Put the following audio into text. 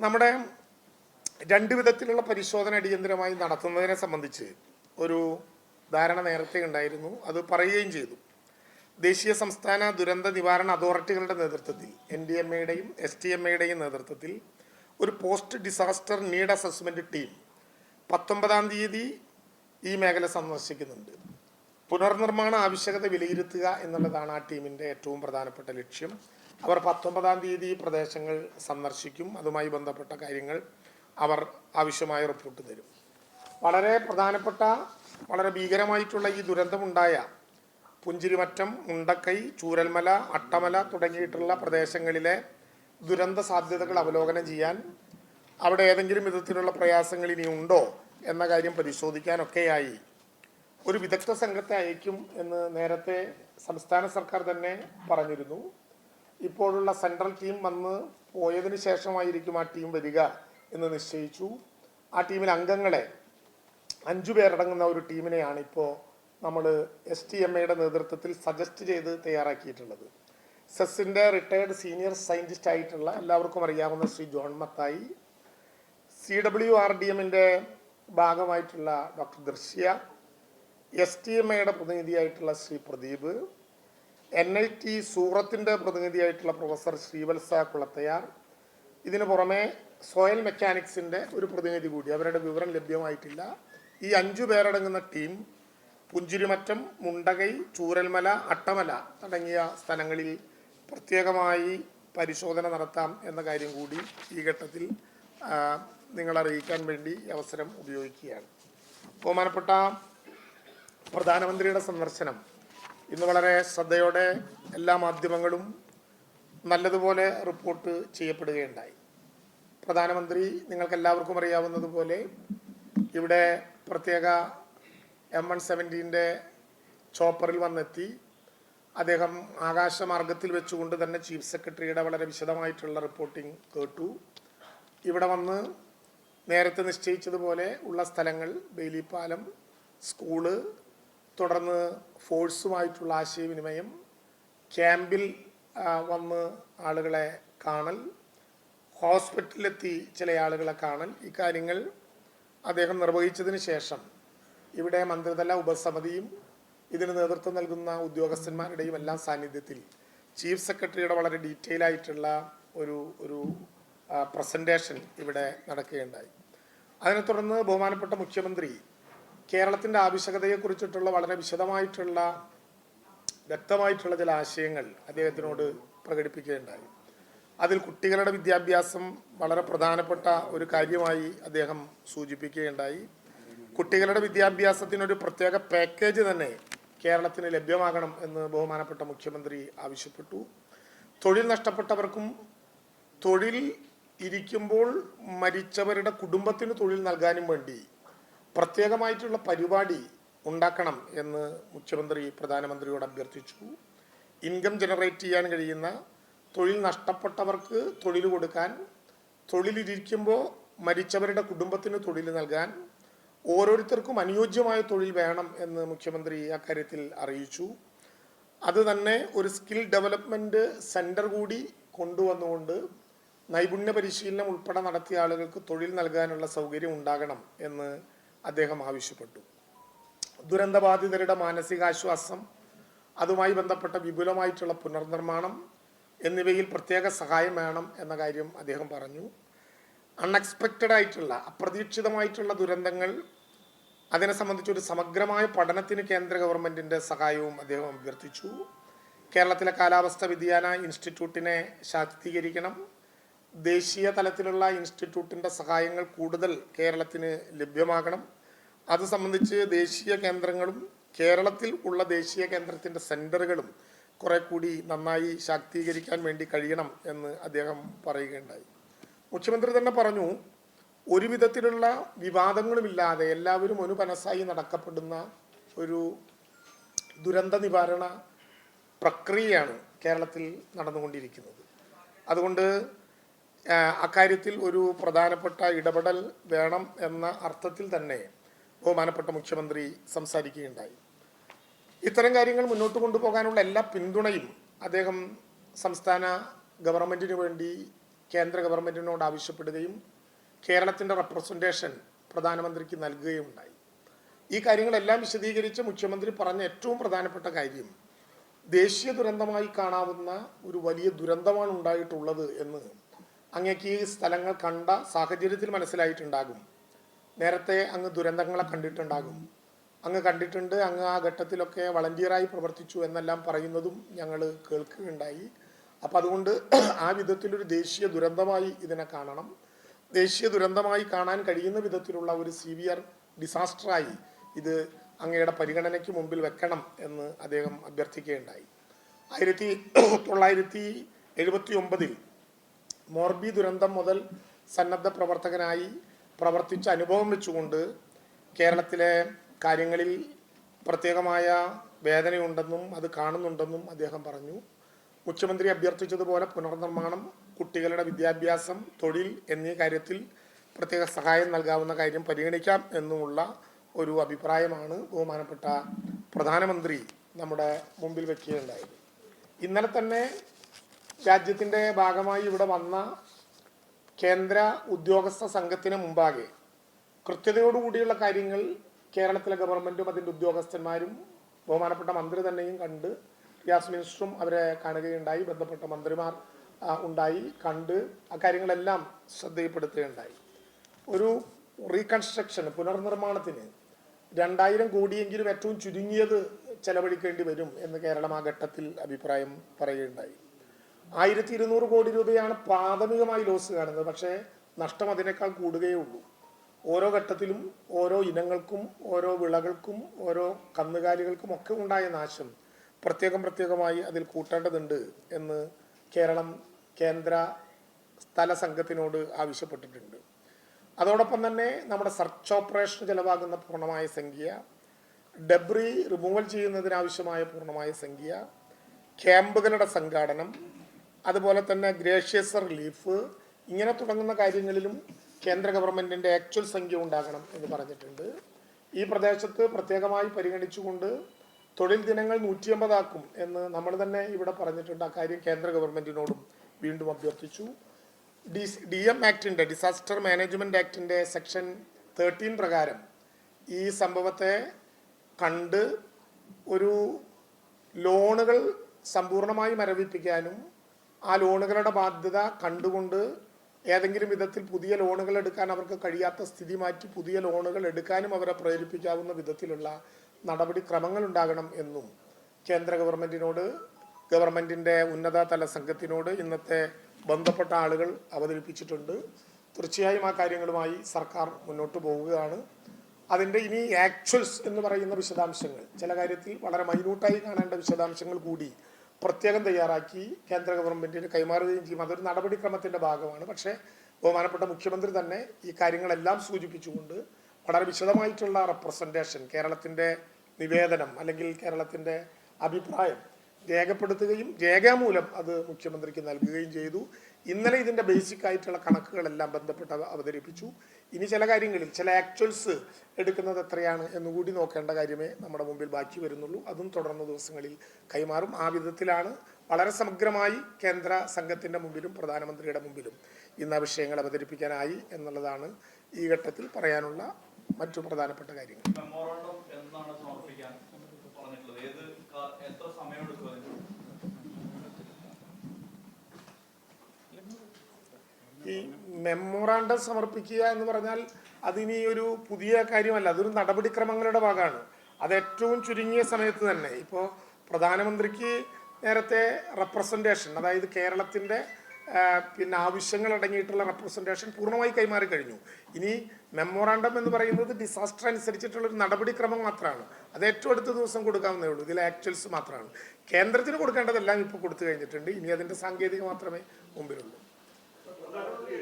നമ്മുടെ രണ്ട് വിധത്തിലുള്ള പരിശോധന അടിയന്തരമായി നടത്തുന്നതിനെ സംബന്ധിച്ച് ഒരു ധാരണ നേരത്തെ ഉണ്ടായിരുന്നു. അത് പറയുകയും ചെയ്തു. ദേശീയ സംസ്ഥാന ദുരന്ത നിവാരണ അതോറിറ്റികളുടെ നേതൃത്വത്തിൽ എൻ ഡി എം എയുടെയും എസ് ടി എം എയുടെയും നേതൃത്വത്തിൽ ഒരു post disaster need assessment team പത്തൊമ്പതാം തീയതി ഈ മേഖല സന്ദർശിക്കുന്നുണ്ട്. പുനർനിർമ്മാണ ആവശ്യകത വിലയിരുത്തുക എന്നുള്ളതാണ് ആ ടീമിന്റെ ഏറ്റവും പ്രധാനപ്പെട്ട ലക്ഷ്യം. അവർ പത്തൊമ്പതാം തീയതി പ്രദേശങ്ങൾ സന്ദർശിക്കും. അതുമായി ബന്ധപ്പെട്ട കാര്യങ്ങൾ അവർ ആവശ്യമായ റിപ്പോർട്ട് തരും. വളരെ പ്രധാനപ്പെട്ട വളരെ ഭീകരമായിട്ടുള്ള ഈ ദുരന്തമുണ്ടായ പുഞ്ചിരിമറ്റം മുണ്ടക്കൈ ചൂരൽമല അട്ടമല തുടങ്ങിയിട്ടുള്ള പ്രദേശങ്ങളിലെ ദുരന്ത സാധ്യതകൾ അവലോകനം ചെയ്യാൻ അവിടെ ഏതെങ്കിലും വിധത്തിലുള്ള പ്രയാസങ്ങൾ ഇനി ഉണ്ടോ എന്ന കാര്യം പരിശോധിക്കാനൊക്കെയായി ഒരു വിദഗ്ധ സംഘത്തെ അയക്കും എന്ന് നേരത്തെ സംസ്ഥാന സർക്കാർ തന്നെ പറഞ്ഞിരുന്നു. ഇപ്പോഴുള്ള സെൻട്രൽ ടീം വന്ന് പോയതിന് ശേഷമായിരിക്കും ആ ടീം വരിക എന്ന് നിശ്ചയിച്ചു. ആ ടീമിലെ അംഗങ്ങളെ അഞ്ചു പേരടങ്ങുന്ന ഒരു ടീമിനെയാണ് ഇപ്പോൾ നമ്മൾ എസ് ടി എം എയുടെ നേതൃത്വത്തിൽ സജസ്റ്റ് ചെയ്ത് തയ്യാറാക്കിയിട്ടുള്ളത്. സെസ്സിന്റെ റിട്ടയർഡ് സീനിയർ സയന്റിസ്റ്റ് ആയിട്ടുള്ള എല്ലാവർക്കും അറിയാവുന്ന Shri John Mathai C W R D എമ്മിന്റെ ഭാഗമായിട്ടുള്ള doctor Drishya S T M എയുടെ പ്രതിനിധിയായിട്ടുള്ള Shri Pradeep N I T സൂറത്തിന്റെ പ്രതിനിധിയായിട്ടുള്ള പ്രൊഫസർ ശ്രീവത്സ കുളത്തയാർ ഇതിനു പുറമെ സോയിൽ മെക്കാനിക്സിന്റെ ഒരു പ്രതിനിധി കൂടി. അവരുടെ വിവരം ലഭ്യമായിട്ടില്ല. ഈ അഞ്ചു പേരടങ്ങുന്ന ടീം പുഞ്ചിരിമറ്റം മുണ്ടകൈ ചൂരൽമല അട്ടമല തുടങ്ങിയ സ്ഥലങ്ങളിൽ പ്രത്യേകമായി പരിശോധന നടത്താം എന്ന കാര്യം കൂടി ഈ ഘട്ടത്തിൽ നിങ്ങളറിയിക്കാൻ വേണ്ടി അവസരം ഉപയോഗിക്കുകയാണ്. ബഹുമാനപ്പെട്ട പ്രധാനമന്ത്രിയുടെ സന്ദർശനം ഇന്ന് വളരെ ശ്രദ്ധയോടെ എല്ലാ മാധ്യമങ്ങളും നല്ലതുപോലെ റിപ്പോർട്ട് ചെയ്യപ്പെടുകയുണ്ടായി. പ്രധാനമന്ത്രി നിങ്ങൾക്ക് എല്ലാവർക്കും അറിയാവുന്നതുപോലെ ഇവിടെ പ്രത്യേക എം വൺ സെവന്റീന്റെ ചോപ്പറിൽ വന്നെത്തി. അദ്ദേഹം ആകാശമാർഗത്തിൽ വെച്ചുകൊണ്ട് തന്നെ ചീഫ് സെക്രട്ടറിയുടെ വളരെ വിശദമായിട്ടുള്ള റിപ്പോർട്ടിംഗ് കേട്ടു. ഇവിടെ വന്ന് നേരത്തെ നിശ്ചയിച്ചതുപോലെ ഉള്ള സ്ഥലങ്ങൾ ബെയിലിപ്പാലം സ്കൂൾ തുടർന്ന് ഫോഴ്സുമായിട്ടുള്ള ആശയവിനിമയം ക്യാമ്പിൽ വന്ന് ആളുകളെ കാണൽ ഹോസ്പിറ്റലിലെത്തി ചില ആളുകളെ കാണൽ. ഇക്കാര്യങ്ങൾ കാര്യങ്ങൾ അദ്ദേഹം നിർവഹിച്ചതിന് ശേഷം ഇവിടെ മന്ത്രിതല ഉപസമിതിയും ഇതിന് നേതൃത്വം നൽകുന്ന ഉദ്യോഗസ്ഥന്മാരുടെയും എല്ലാം സാന്നിധ്യത്തിൽ ചീഫ് സെക്രട്ടറിയുടെ വളരെ ഡീറ്റെയിൽ ആയിട്ടുള്ള ഒരു ഒരു പ്രസന്റേഷൻ ഇവിടെ നടക്കുകയുണ്ടായി. അതിനെ തുടർന്ന് ബഹുമാനപ്പെട്ട മുഖ്യമന്ത്രി കേരളത്തിന്റെ ആവശ്യകതയെക്കുറിച്ചിട്ടുള്ള വളരെ വിശദമായിട്ടുള്ള വ്യക്തമായിട്ടുള്ള ചില ആശയങ്ങൾ അദ്ദേഹത്തിനോട് പ്രകടിപ്പിക്കുകയുണ്ടായി. അതിൽ കുട്ടികളുടെ വിദ്യാഭ്യാസം വളരെ പ്രധാനപ്പെട്ട ഒരു കാര്യമായി അദ്ദേഹം സൂചിപ്പിക്കുകയുണ്ടായി. കുട്ടികളുടെ വിദ്യാഭ്യാസത്തിനൊരു പ്രത്യേക പാക്കേജ് തന്നെ കേരളത്തിന് ലഭ്യമാകണം എന്ന് ബഹുമാനപ്പെട്ട മുഖ്യമന്ത്രി ആവശ്യപ്പെട്ടു. തൊഴിൽ നഷ്ടപ്പെട്ടവർക്കും തൊഴിൽ ഇരിക്കുമ്പോൾ മരിച്ചവരുടെ കുടുംബത്തിന് തൊഴിൽ നൽകാനും വേണ്ടി പ്രത്യേകമായിട്ടുള്ള പരിപാടി ഉണ്ടാക്കണം എന്ന് മുഖ്യമന്ത്രി പ്രധാനമന്ത്രിയോട് അഭ്യർത്ഥിച്ചു. ഇൻകം ജനറേറ്റ് ചെയ്യാൻ കഴിയുന്ന തൊഴിൽ നഷ്ടപ്പെട്ടവർക്ക് തൊഴിൽ കൊടുക്കാൻ തൊഴിലിരിക്കുമ്പോൾ മരിച്ചവരുടെ കുടുംബത്തിന് തൊഴിൽ നൽകാൻ ഓരോരുത്തർക്കും അനുയോജ്യമായ തൊഴിൽ വേണം എന്ന് മുഖ്യമന്ത്രി അക്കാര്യത്തിൽ അറിയിച്ചു. അത് തന്നെ ഒരു സ്കിൽ ഡെവലപ്മെന്റ് സെന്റർ കൂടി കൊണ്ടുവന്നുകൊണ്ട് നൈപുണ്യ പരിശീലനം ഉൾപ്പെടെ നടത്തിയ ആളുകൾക്ക് തൊഴിൽ നൽകാനുള്ള സൗകര്യം ഉണ്ടാകണം എന്ന് അദ്ദേഹം ആവശ്യപ്പെട്ടു. ദുരന്തബാധിതരുടെ മാനസികാശ്വാസം അതുമായി ബന്ധപ്പെട്ട വിപുലമായിട്ടുള്ള പുനർനിർമ്മാണം എന്നിവയിൽ പ്രത്യേക സഹായം വേണം എന്ന കാര്യം അദ്ദേഹം പറഞ്ഞു. അൺഎക്സ്പെക്റ്റഡ് ആയിട്ടുള്ള അപ്രതീക്ഷിതമായിട്ടുള്ള ദുരന്തങ്ങൾ അതിനെ സംബന്ധിച്ചൊരു സമഗ്രമായ പഠനത്തിന് കേന്ദ്ര ഗവൺമെന്റിന്റെ സഹായവും അദ്ദേഹം അഭ്യർത്ഥിച്ചു. കേരളത്തിലെ കാലാവസ്ഥ വ്യതിയാന ഇൻസ്റ്റിറ്റ്യൂട്ടിനെ ശാക്തീകരിക്കണം. ദേശീയ തലത്തിലുള്ള ഇൻസ്റ്റിറ്റ്യൂട്ടിന്റെ സഹായങ്ങൾ കൂടുതൽ കേരളത്തിന് ലഭ്യമാകണം. അത് സംബന്ധിച്ച് ദേശീയ കേന്ദ്രങ്ങളും കേരളത്തിൽ ഉള്ള ദേശീയ കേന്ദ്രത്തിന്റെ സെന്ററുകളും കുറെ കൂടി നന്നായി ശാക്തീകരിക്കാൻ വേണ്ടി കഴിയണം എന്ന് അദ്ദേഹം പറയുകയുണ്ടായി. മുഖ്യമന്ത്രി തന്നെ പറഞ്ഞു ഒരു വിധത്തിലുള്ള വിവാദങ്ങളുമില്ലാതെ എല്ലാവരും മനസ്സായി നടക്കപ്പെടുന്ന ഒരു ദുരന്ത നിവാരണ പ്രക്രിയയാണ് കേരളത്തിൽ നടന്നുകൊണ്ടിരിക്കുന്നത്. അതുകൊണ്ട് അക്കാര്യത്തിൽ ഒരു പ്രധാനപ്പെട്ട ഇടപെടൽ വേണം എന്ന അർത്ഥത്തിൽ തന്നെ ബഹുമാനപ്പെട്ട മുഖ്യമന്ത്രി സംസാരിക്കുകയുണ്ടായി. ഇത്തരം കാര്യങ്ങൾ മുന്നോട്ട് കൊണ്ടുപോകാനുള്ള എല്ലാ പിന്തുണയും അദ്ദേഹം സംസ്ഥാന ഗവൺമെന്റിന് വേണ്ടി കേന്ദ്ര ഗവൺമെന്റിനോട് ആവശ്യപ്പെടുകയും കേരളത്തിന്റെ റെപ്രസെന്റേഷൻ പ്രധാനമന്ത്രിക്ക് നൽകുകയും ഉണ്ടായി ഈ കാര്യങ്ങളെല്ലാം വിശദീകരിച്ച് മുഖ്യമന്ത്രി പറഞ്ഞ ഏറ്റവും പ്രധാനപ്പെട്ട കാര്യം ദേശീയ ദുരന്തമായി കാണാവുന്ന ഒരു വലിയ ദുരന്തമാണ് ഉണ്ടായിട്ടുള്ളത് എന്ന് അങ്ങേക്ക് ഈ സ്ഥലങ്ങൾ കണ്ട സാഹചര്യത്തിൽ മനസ്സിലായിട്ടുണ്ടാകും. നേരത്തെ അങ്ങ് ദുരന്തങ്ങളെ കണ്ടിട്ടുണ്ടാകും. അങ്ങ് കണ്ടിട്ടുണ്ട് അങ്ങ് ആ ഘട്ടത്തിലൊക്കെ വളണ്ടിയറായി പ്രവർത്തിച്ചു എന്നെല്ലാം പറയുന്നതും ഞങ്ങൾ കേൾക്കുകയുണ്ടായി. അപ്പം അതുകൊണ്ട് ആ വിധത്തിലൊരു ദേശീയ ദുരന്തമായി ഇതിനെ കാണണം. ദേശീയ ദുരന്തമായി കാണാൻ കഴിയുന്ന വിധത്തിലുള്ള ഒരു സിവിയർ ഡിസാസ്റ്ററായി ഇത് അങ്ങയുടെ പരിഗണനയ്ക്ക് മുമ്പിൽ വെക്കണം എന്ന് അദ്ദേഹം അഭ്യർത്ഥിക്കുകയുണ്ടായി. ആയിരത്തി തൊള്ളായിരത്തി എഴുപത്തി ഒമ്പതിൽ മോർബി ദുരന്തം മുതൽ സന്നദ്ധ പ്രവർത്തകനായി പ്രവർത്തിച്ച അനുഭവം വെച്ചുകൊണ്ട് കേരളത്തിലെ കാര്യങ്ങളിൽ പ്രത്യേകമായ വേദനയുണ്ടെന്നും അത് കാണുന്നുണ്ടെന്നും അദ്ദേഹം പറഞ്ഞു. മുഖ്യമന്ത്രി അഭ്യർത്ഥിച്ചതുപോലെ പുനർനിർമ്മാണം കുട്ടികളുടെ വിദ്യാഭ്യാസം തൊഴിൽ എന്നീ കാര്യത്തിൽ പ്രത്യേക സഹായം നൽകാവുന്ന കാര്യം പരിഗണിക്കാം എന്നുമുള്ള ഒരു അഭിപ്രായമാണ് ബഹുമാനപ്പെട്ട പ്രധാനമന്ത്രി നമ്മുടെ മുമ്പിൽ വെക്കുകയുണ്ടായത്. ഇന്നലെ തന്നെ രാജ്യത്തിന്റെ ഭാഗമായി ഇവിടെ വന്ന കേന്ദ്ര ഉദ്യോഗസ്ഥ സംഘത്തിന് മുമ്പാകെ കൃത്യതയോടുകൂടിയുള്ള കാര്യങ്ങൾ കേരളത്തിലെ ഗവൺമെന്റും അതിന്റെ ഉദ്യോഗസ്ഥന്മാരും ബഹുമാനപ്പെട്ട മന്ത്രി തന്നെയും കണ്ട് ഗ്യാസ് മിനിസ്റ്ററും അവരെ കാണുകയുണ്ടായി. ബന്ധപ്പെട്ട മന്ത്രിമാർ ഉണ്ടായി കണ്ട് ആ കാര്യങ്ങളെല്ലാം ശ്രദ്ധയിൽപ്പെടുത്തുകയുണ്ടായി. ഒരു റീകൺസ്ട്രക്ഷൻ പുനർനിർമ്മാണത്തിന് രണ്ടായിരം കോടിയെങ്കിലും ഏറ്റവും ചുരുങ്ങിയത് ചെലവഴിക്കേണ്ടി വരും എന്ന് കേരളം ആ ഘട്ടത്തിൽ അഭിപ്രായം പറയുകയുണ്ടായി. ആയിരത്തി ഇരുന്നൂറ് കോടി രൂപയാണ് പ്രാഥമികമായി ലോസ് കാണുന്നത്. പക്ഷേ നഷ്ടം അതിനേക്കാൾ കൂടുകയേ ഉള്ളൂ. ഓരോ ഘട്ടത്തിലും ഓരോ ഇനങ്ങൾക്കും ഓരോ വിളകൾക്കും ഓരോ കന്നുകാലികൾക്കും ഒക്കെ ഉണ്ടായ നാശം പ്രത്യേകം പ്രത്യേകമായി അതിൽ കൂട്ടേണ്ടതുണ്ട് എന്ന് കേരളം കേന്ദ്ര സ്ഥല സംഘത്തിനോട് ആവശ്യപ്പെട്ടിട്ടുണ്ട്. അതോടൊപ്പം തന്നെ നമ്മുടെ സെർച്ച് ഓപ്പറേഷൻ ചെലവാകുന്ന പൂർണമായ സംഖ്യ ഡെബ്രി റിമൂവൽ ചെയ്യുന്നതിനാവശ്യമായ പൂർണമായ സംഖ്യ ക്യാമ്പുകളുടെ സംഘാടനം അതുപോലെ തന്നെ ഗ്രേഷ്യസ് റിലീഫ് ഇങ്ങനെ തുടങ്ങുന്ന കാര്യങ്ങളിലും കേന്ദ്ര ഗവൺമെന്റിന്റെ ആക്ച്വൽ സംഖ്യ ഉണ്ടാകണം എന്ന് പറഞ്ഞിട്ടുണ്ട്. ഈ പ്രദേശത്ത് പ്രത്യേകമായി പരിഗണിച്ചുകൊണ്ട് തൊഴിൽ ദിനങ്ങൾ നൂറ്റി അമ്പതാക്കും എന്ന് നമ്മൾ തന്നെ ഇവിടെ പറഞ്ഞിട്ടുണ്ട്. ആ കാര്യം കേന്ദ്ര ഗവൺമെന്റിനോടും വീണ്ടും അഭ്യർത്ഥിച്ചു. ഡി ഡി എം ആക്ടിന്റെ ഡിസാസ്റ്റർ മാനേജ്മെന്റ് ആക്ടിന്റെ സെക്ഷൻ തേർട്ടീൻ പ്രകാരം ഈ സംഭവത്തെ കണ്ട് ഒരു ലോണുകൾ സമ്പൂർണമായി മരവിപ്പിക്കാനും ആ ലോണുകളുടെ ബാധ്യത കണ്ടുകൊണ്ട് ഏതെങ്കിലും വിധത്തിൽ പുതിയ ലോണുകൾ എടുക്കാൻ അവർക്ക് കഴിയാത്ത സ്ഥിതി മാറ്റി പുതിയ ലോണുകൾ എടുക്കാനും അവരെ പ്രേരിപ്പിക്കാവുന്ന വിധത്തിലുള്ള നടപടിക്രമങ്ങൾ ഉണ്ടാകണം എന്നും കേന്ദ്ര ഗവൺമെന്റിനോട് ഗവൺമെന്റിന്റെ ഉന്നതതല സംഘത്തിനോട് ഇന്നത്തെ ബന്ധപ്പെട്ട ആളുകൾ അവതരിപ്പിച്ചിട്ടുണ്ട്. തീർച്ചയായും ആ കാര്യങ്ങളുമായി സർക്കാർ മുന്നോട്ട് പോവുകയാണ്. അതിന്റെ ഇനി ആക്ച്വൽസ് എന്ന് പറയുന്ന വിശദാംശങ്ങൾ ചില കാര്യത്തിൽ വളരെ മൈന്യൂട്ടായി കാണേണ്ട വിശദാംശങ്ങൾ കൂടി പ്രത്യേകം തയ്യാറാക്കി കേന്ദ്ര ഗവൺമെന്റിന് കൈമാറുകയും ചെയ്യും. അതൊരു നടപടിക്രമത്തിന്റെ ഭാഗമാണ്. പക്ഷേ ബഹുമാനപ്പെട്ട മുഖ്യമന്ത്രി തന്നെ ഈ കാര്യങ്ങളെല്ലാം സൂചിപ്പിച്ചുകൊണ്ട് വളരെ വിശദമായിട്ടുള്ള റെപ്രസെന്റേഷൻ കേരളത്തിന്റെ നിവേദനം അല്ലെങ്കിൽ കേരളത്തിന്റെ അഭിപ്രായം രേഖപ്പെടുത്തുകയും രേഖാമൂലം അത് മുഖ്യമന്ത്രിക്ക് നൽകുകയും ചെയ്തു. ഇന്നലെ ഇതിന്റെ ബേസിക് ആയിട്ടുള്ള കണക്കുകളെല്ലാം ബന്ധപ്പെട്ട് അവ- അവതരിപ്പിച്ചു. ഇനി ചില കാര്യങ്ങളിൽ ചില ആക്ച്വൽസ് എടുക്കുന്നത് എത്രയാണ് എന്നുകൂടി നോക്കേണ്ട കാര്യമേ നമ്മുടെ മുമ്പിൽ ബാക്കി വരുന്നുള്ളൂ. അതും തുടർന്ന ദിവസങ്ങളിൽ കൈമാറും. ആ വിധത്തിലാണ് വളരെ സമഗ്രമായി കേന്ദ്ര സംഘത്തിന്റെ മുമ്പിലും പ്രധാനമന്ത്രിയുടെ മുമ്പിലും ഇന്ന് ആ വിഷയങ്ങൾ അവതരിപ്പിക്കാനായി എന്നുള്ളതാണ് ഈ ഘട്ടത്തിൽ പറയാനുള്ള മറ്റു പ്രധാനപ്പെട്ട കാര്യങ്ങൾ. മെമ്മോറാണ്ടം സമർപ്പിക്കുക എന്ന് പറഞ്ഞാൽ അതിനി ഒരു പുതിയ കാര്യമല്ല അതൊരു നടപടിക്രമങ്ങളുടെ ഭാഗമാണ്. അത് ഏറ്റവും ചുരുങ്ങിയ സമയത്ത് തന്നെ. ഇപ്പോൾ പ്രധാനമന്ത്രിക്ക് നേരത്തെ റെപ്രസെന്റേഷൻ അതായത് കേരളത്തിന്റെ പിന്നെ ആവശ്യങ്ങൾ അടങ്ങിയിട്ടുള്ള റെപ്രസെന്റേഷൻ പൂർണമായി കൈമാറി കഴിഞ്ഞു. ഇനി മെമ്മോറാണ്ടം എന്ന് പറയുന്നത് ഡിസാസ്റ്റർ അനുസരിച്ചിട്ടുള്ള ഒരു നടപടിക്രമം മാത്രമാണ്. അത് ഏറ്റവും അടുത്ത ദിവസം കൊടുക്കാവുന്നേ ഉള്ളൂ. ഇതിൽ ആക്ച്വൽസ് മാത്രമാണ്. കേന്ദ്രത്തിന് കൊടുക്കേണ്ടതെല്ലാം ഇപ്പോൾ കൊടുത്തു കഴിഞ്ഞിട്ടുണ്ട്. ഇനി അതിന്റെ സാങ്കേതിക മാത്രമേ മുമ്പിലുള്ളൂ.